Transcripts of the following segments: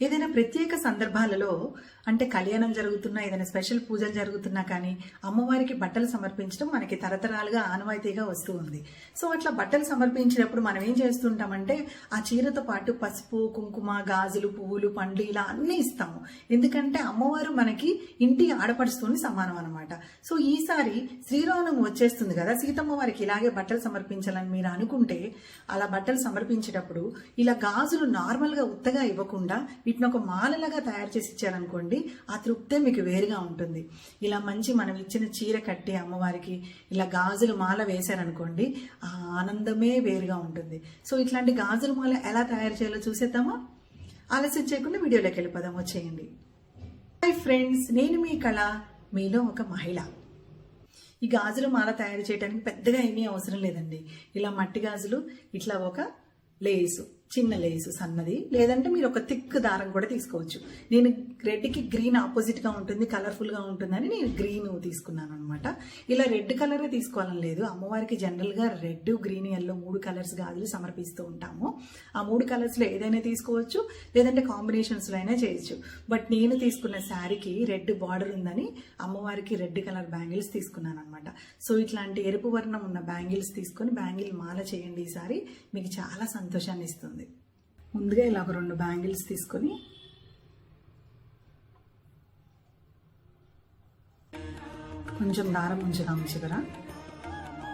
ఏదైనా ప్రత్యేక సందర్భాలలో అంటే కళ్యాణం జరుగుతున్నా ఏదైనా స్పెషల్ పూజలు జరుగుతున్నా కానీ అమ్మవారికి బట్టలు సమర్పించడం మనకి తరతరాలుగా ఆనవాయితీగా వస్తూ ఉంది. సో అట్లా బట్టలు సమర్పించినప్పుడు మనం ఏం చేస్తుంటామంటే ఆ చీరతో పాటు పసుపు కుంకుమ గాజులు పువ్వులు పండ్లు ఇలా అన్నీ ఇస్తాము. ఎందుకంటే అమ్మవారు మనకి ఇంటి ఆడపడుస్తుంది సమానం అనమాట సో ఈసారి శ్రీరామనవమి వచ్చేస్తుంది కదా సీతమ్మ వారికి ఇలాగే బట్టలు సమర్పించాలని మీరు అనుకుంటే అలా బట్టలు సమర్పించేటప్పుడు ఇలా గాజులు నార్మల్గా ఉత్తగా ఇవ్వకుండా వీటిని ఒక మాలలాగా తయారు చేసి ఇచ్చారనుకోండి ఆ తృప్తే మీకు వేరుగా ఉంటుంది. ఇలా మంచి మనం ఇచ్చిన చీర కట్టి అమ్మవారికి ఇలా గాజులు మాల వేశారనుకోండి ఆ ఆనందమే వేరుగా ఉంటుంది. సో ఇట్లాంటి గాజుల మాల ఎలా తయారు చేయాలో చూసేద్దామా? ఆలస్యం చేయకుండా వీడియోలోకి వెళ్ళిపోదాం. వచ్చేయండి. హాయ్ ఫ్రెండ్స్ నేను మీ కళ మీలో ఒక మహిళ. ఈ గాజులు మాల తయారు చేయడానికి పెద్దగా ఏమీ అవసరం లేదండి. ఇలా మట్టి గాజులు ఇట్లా ఒక లేసు. చిన్న లేసు సన్నది. లేదంటే మీరు ఒక థిక్ దారం కూడా తీసుకోవచ్చు. నేను రెడ్కి గ్రీన్ ఆపోజిట్గా ఉంటుంది కలర్ఫుల్గా ఉంటుందని నేను గ్రీన్ తీసుకున్నాను అనమాట ఇలా రెడ్ కలరే తీసుకోవాలని లేదు. అమ్మవారికి జనరల్గా రెడ్ గ్రీన్ ఎల్లో మూడు కలర్స్ గాజులు సమర్పిస్తూ ఉంటాము. ఆ మూడు కలర్స్లో ఏదైనా తీసుకోవచ్చు లేదంటే కాంబినేషన్స్లో అయినా చేయొచ్చు. బట్ నేను తీసుకున్న శారీకి రెడ్ బార్డర్ ఉందని అమ్మవారికి రెడ్ కలర్ బ్యాంగిల్స్ తీసుకున్నాను అనమాట సో ఇట్లాంటి ఎరుపు వర్ణం ఉన్న బ్యాంగిల్స్ తీసుకొని బ్యాంగిల్ మాల చేయండి ఈసారి మీకు చాలా సంతోషాన్ని ఇస్తుంది. ముందుగా ఇలా ఒక రెండు బ్యాంగిల్స్ తీసుకొని కొంచెం దారం ఉంచుదాం చివర.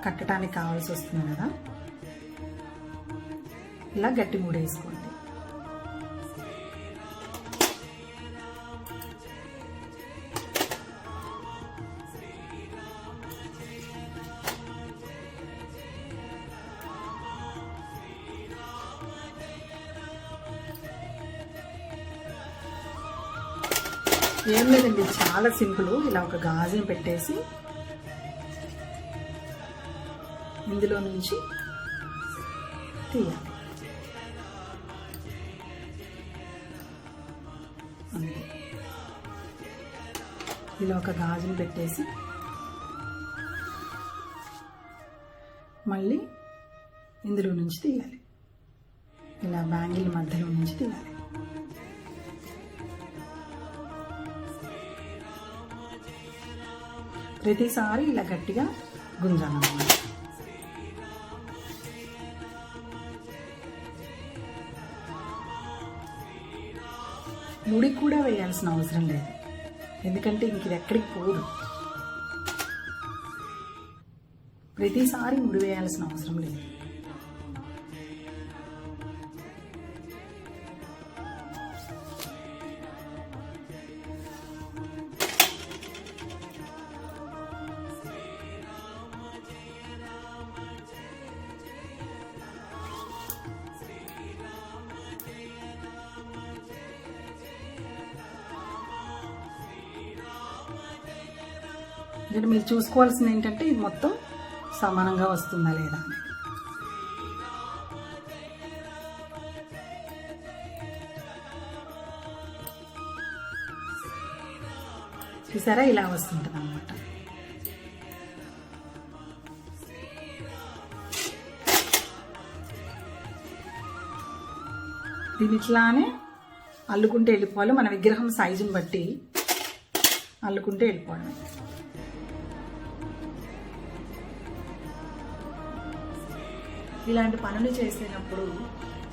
కట్టడానికి కావాల్సి వస్తుంది కదా. ఇలా గట్టి మూడేసుకోండి ఏం లేదండి చాలా సింపుల్. ఇలా ఒక గాజుని పెట్టేసి ఇందులో నుంచి తీయాలి. ఇలా ఒక గాజుని పెట్టేసి మళ్ళీ ఇందులో నుంచి తీయాలి. ఇలా బ్యాంగిల్ మధ్యలో నుంచి తీయాలి. ప్రతిసారి ఇలా గట్టిగా గుంజాలన్నమాట ముడి కూడా వేయాల్సిన అవసరం లేదు. ఎందుకంటే ఇంక ఇది ఎక్కడికి పోదు. ప్రతిసారి ముడి వేయాల్సిన అవసరం లేదు. ఇక్కడ మీరు చూసుకోవాల్సింది ఏంటంటే ఇది మొత్తం సమానంగా వస్తుందా లేదా అని. చూసారా? ఇలా వస్తుంటుంది అనమాట దీని ఇట్లానే అల్లుకుంటే వెళ్ళిపోవాలి. మన విగ్రహం సైజుని బట్టి అల్లుకుంటే వెళ్ళిపోవడమే ఇలాంటి పనులు చేసినప్పుడు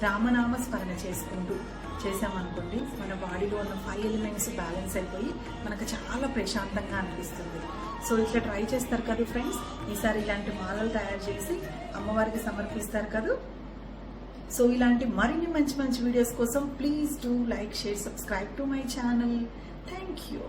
రామనామ స్మరణ చేసుకుంటూ చేసామనుకోండి మన బాడీలో ఉన్న ఫైవ్ ఎలిమెంట్స్ బ్యాలెన్స్ అయిపోయి మనకు చాలా ప్రశాంతంగా అనిపిస్తుంది. సో ఇట్లా ట్రై చేస్తారు కదా ఫ్రెండ్స్ ఈసారి ఇలాంటి మాలలు తయారు చేసి అమ్మవారికి సమర్పిస్తారు కదా? సో ఇలాంటి మరిన్ని మంచి మంచి వీడియోస్ కోసం please do like share subscribe to my channel thank you